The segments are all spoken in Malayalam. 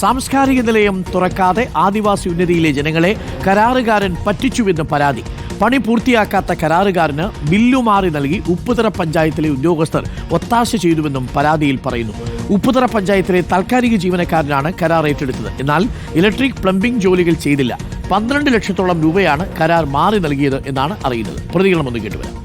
സാംസ്കാരിക നിലയം തുറക്കാതെ ആദിവാസി ഉന്നതിയിലെ ജനങ്ങളെ കരാറുകാരൻ പറ്റിച്ചുവെന്ന് പരാതി. പണി പൂർത്തിയാക്കാത്ത കരാറുകാരന് ബില്ലു മാറി നൽകി ഉപ്പുതറ പഞ്ചായത്തിലെ ഉദ്യോഗസ്ഥർ ഒത്താശ ചെയ്തുവെന്നും പരാതിയിൽ പറയുന്നു. ഉപ്പുതറ പഞ്ചായത്തിലെ താൽക്കാലിക ജീവനക്കാരനാണ് കരാർ ഏറ്റെടുത്തത്. എന്നാൽ ഇലക്ട്രിക് പ്ലംബിംഗ് ജോലികൾ ചെയ്തില്ല. പന്ത്രണ്ട് ലക്ഷത്തോളം രൂപയാണ് കരാർ മാറി നൽകിയത് എന്നാണ് അറിയുന്നത്. പ്രതികരണം കേട്ടുവരാം.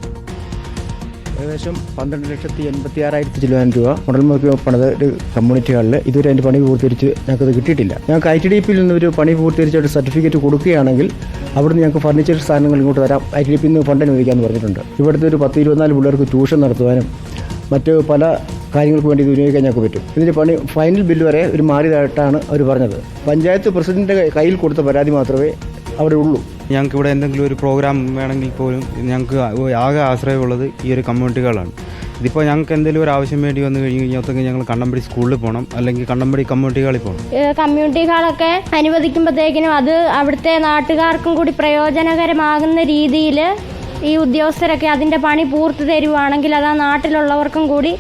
ഏകദേശം പന്ത്രണ്ട് ലക്ഷത്തി എൺപത്തി ആറായിരത്തി ചില്ലുവാൻ രൂപ മുടൽമുഖി പണിത് ഒരു കമ്മ്യൂണിറ്റി ഇതുവരെ അതിന്റെ പണി പൂർത്തീകരിച്ച് ഞങ്ങൾക്കത് കിട്ടിയിട്ടില്ല. ഞങ്ങൾക്ക് ഐ ടി ഡി പിയിൽ നിന്ന് ഒരു പണി പൂർത്തീകരിച്ച ഒരു സർട്ടിഫിക്കറ്റ് കൊടുക്കുകയാണെങ്കിൽ അവിടുന്ന് ഞങ്ങൾക്ക് ഫർണിച്ചർ സാധനങ്ങൾ ഇങ്ങോട്ട് തരാം. ഐ ടി ഡി പിയിൽ നിന്ന് ഫണ്ട് അനുവദിക്കാമെന്ന് പറഞ്ഞിട്ടുണ്ട്. ഇവിടുത്തെ ഒരു പത്ത് ഇരുപത്തിനാല് പിള്ളേർക്ക് ട്യൂഷൻ നടത്തുവാനും മറ്റ് പല കാര്യങ്ങൾക്ക് വേണ്ടി ഇത് ഉപയോഗിക്കാൻ ഞങ്ങൾക്ക് പറ്റും. ഇതിന്റെ പണി ഫൈനൽ ബില്ല് വരെ ഒരു മാറിയതായിട്ടാണ് അവർ പറഞ്ഞത്. പഞ്ചായത്ത് പ്രസിഡന്റിന്റെ കയ്യിൽ കൊടുത്ത പരാതി മാത്രമേ അവിടെ ഉള്ളൂ. ഞങ്ങൾക്ക് ഇവിടെ എന്തെങ്കിലും ഒരു പ്രോഗ്രാം വേണമെങ്കിൽ പോലും ഞങ്ങൾക്ക് ആകെ ആശ്രയമുള്ളത് ഈ ഒരു കമ്മ്യൂണിറ്റികളാണ് ഇതിപ്പോൾ ഞങ്ങൾക്ക് എന്തെങ്കിലും ഒരു ആവശ്യം വേണ്ടി വന്നു കഴിഞ്ഞ് കഴിഞ്ഞാൽ ഞങ്ങൾ കണ്ണമ്പടി സ്കൂളിൽ പോകണം അല്ലെങ്കിൽ കണ്ണമ്പടി കമ്മ്യൂണിറ്റികളിൽ പോകണം ഏഹ് കമ്മ്യൂണിറ്റി ഹാളൊക്കെ അനുവദിക്കുമ്പോഴത്തേക്കിനും അത് അവിടുത്തെ നാട്ടുകാർക്കും കൂടി പ്രയോജനകരമാകുന്ന രീതിയിൽ ഈ ഉദ്യോഗസ്ഥരൊക്കെ അതിന്റെ പണി പൂർത്തി തരുവാണെങ്കിൽ അത് ആ നാട്ടിലുള്ളവർക്കും കൂടി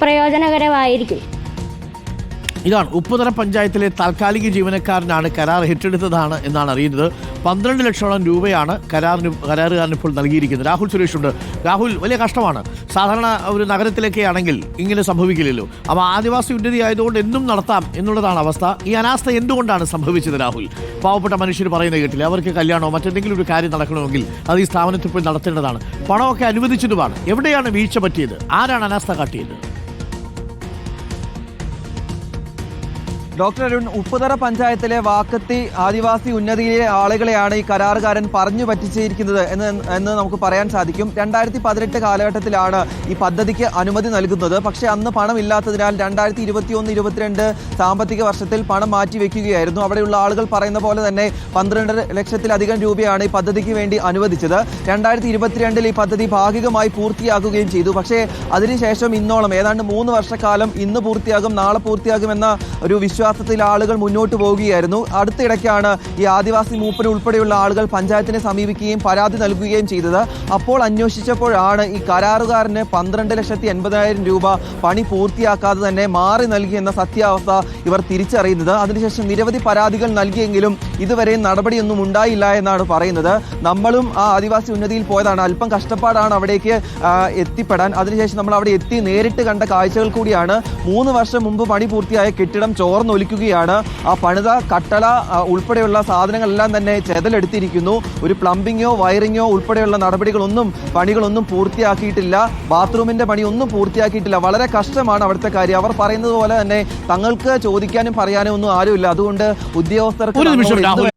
പ്രയോജനകരമായിരിക്കും. ഇതാണ് ഉപ്പുതറ പഞ്ചായത്തിലെ താൽക്കാലിക ജീവനക്കാരനാണ് കരാർ ഏറ്റെടുത്തതാണ് എന്നാണ് അറിയുന്നത്. പന്ത്രണ്ട് ലക്ഷോളം രൂപയാണ് കരാറിന് കരാറുകാരന് ഇപ്പോൾ നൽകിയിരിക്കുന്നത്. രാഹുൽ സുരേഷ് ഉണ്ട് രാഹുൽ വലിയ കഷ്ടമാണ്. സാധാരണ ഒരു നഗരത്തിലൊക്കെ ആണെങ്കിൽ ഇങ്ങനെ സംഭവിക്കില്ലല്ലോ. അപ്പോൾ ആദിവാസി ഉന്നതി ആയതുകൊണ്ട് എന്നും നടത്താം എന്നുള്ളതാണ് അവസ്ഥ. ഈ അനാസ്ഥ എന്തുകൊണ്ടാണ് സംഭവിച്ചത് രാഹുൽ? പാവപ്പെട്ട മനുഷ്യർ പറയുന്നത് കേട്ടില്ല? അവർക്ക് കല്യാണമോ മറ്റെന്തെങ്കിലും ഒരു കാര്യം നടക്കണമെങ്കിൽ അത് ഈ സ്ഥാപനത്തിൽ പോയി നടത്തേണ്ടതാണ്. പണമൊക്കെ അനുവദിച്ചതുമാണ് എവിടെയാണ് വീഴ്ച പറ്റിയത്? ആരാണ് അനാസ്ഥ കാട്ടിയത്? ഡോക്ടർ അരുൺ ഉപ്പുതറ പഞ്ചായത്തിലെ വാക്കത്തി ആദിവാസി ഉന്നതിയിലെ ആളുകളെയാണ് ഈ കരാറുകാരൻ പറഞ്ഞു പറ്റിച്ചിരിക്കുന്നത് എന്ന് എന്ന് നമുക്ക് പറയാൻ സാധിക്കും. രണ്ടായിരത്തി പതിനെട്ട് കാലഘട്ടത്തിലാണ് ഈ പദ്ധതിക്ക് അനുമതി നൽകുന്നത്. പക്ഷേ അന്ന് പണമില്ലാത്തതിനാൽ രണ്ടായിരത്തി ഇരുപത്തി ഒന്ന് ഇരുപത്തിരണ്ട് സാമ്പത്തിക വർഷത്തിൽ പണം മാറ്റി വെക്കുകയായിരുന്നു. അവിടെയുള്ള ആളുകൾ പറയുന്ന പോലെ തന്നെ പന്ത്രണ്ടര ലക്ഷത്തിലധികം രൂപയാണ് ഈ പദ്ധതിക്ക് വേണ്ടി അനുവദിച്ചത്. രണ്ടായിരത്തി ഇരുപത്തിരണ്ടിൽ ഈ പദ്ധതി ഭാഗികമായി പൂർത്തിയാക്കുകയും ചെയ്തു. പക്ഷേ അതിനുശേഷം ഇന്നോളം ഏതാണ്ട് മൂന്ന് വർഷക്കാലം ഇന്ന് പൂർത്തിയാകും നാളെ പൂർത്തിയാകുമെന്ന ഒരു വിശ്വാസത്തിൽ ആളുകൾ മുന്നോട്ട് പോവുകയായിരുന്നു. അടുത്തിടയ്ക്കാണ് ഈ ആദിവാസി മൂപ്പന് ഉൾപ്പെടെയുള്ള ആളുകൾ പഞ്ചായത്തിനെ സമീപിക്കുകയും പരാതി നൽകുകയും ചെയ്തത്. അപ്പോൾ അന്വേഷിച്ചപ്പോഴാണ് ഈ കരാറുകാരന് പന്ത്രണ്ട് ലക്ഷത്തി എൺപതിനായിരം രൂപ പണി പൂർത്തിയാക്കാതെ തന്നെ മാറി നൽകി എന്ന സത്യാവസ്ഥ ഇവർ തിരിച്ചറിയുന്നത്. അതിനുശേഷം നിരവധി പരാതികൾ നൽകിയെങ്കിലും ഇതുവരെ നടപടിയൊന്നും ഉണ്ടായില്ല എന്നാണ് പറയുന്നത്. നമ്മളും ആ ആദിവാസി ഉന്നതിയിൽ പോയതാണ്. അല്പം കഷ്ടപ്പാടാണ് അവിടേക്ക് എത്തിപ്പെടാൻ. അതിനുശേഷം നമ്മൾ അവിടെ എത്തി നേരിട്ട് കണ്ട കാഴ്ചകൾ കൂടിയാണ്. മൂന്ന് വർഷം മുമ്പ് പണി പൂർത്തിയായ കെട്ടിടം ചോർന്നൊലിക്കുകയാണ് ആ പണിത കട്ടള ഉൾപ്പെടെയുള്ള സാധനങ്ങളെല്ലാം തന്നെ ചെതലെടുത്തിരിക്കുന്നു. ഒരു പ്ലംബിങ്ങോ വയറിങ്ങോ ഉൾപ്പെടെയുള്ള നടപടികളൊന്നും പണികളൊന്നും പൂർത്തിയാക്കിയിട്ടില്ല. ബാത്റൂമിന്റെ പണി ഒന്നും പൂർത്തിയാക്കിയിട്ടില്ല. വളരെ കഷ്ടമാണ് അവിടുത്തെ കാര്യം. അവർ പറയുന്നത് പോലെ തന്നെ തങ്ങൾക്ക് ചോദിക്കാനും പറയാനും ഒന്നും ആരുമില്ല. അതുകൊണ്ട് ഉദ്യോഗസ്ഥർക്ക്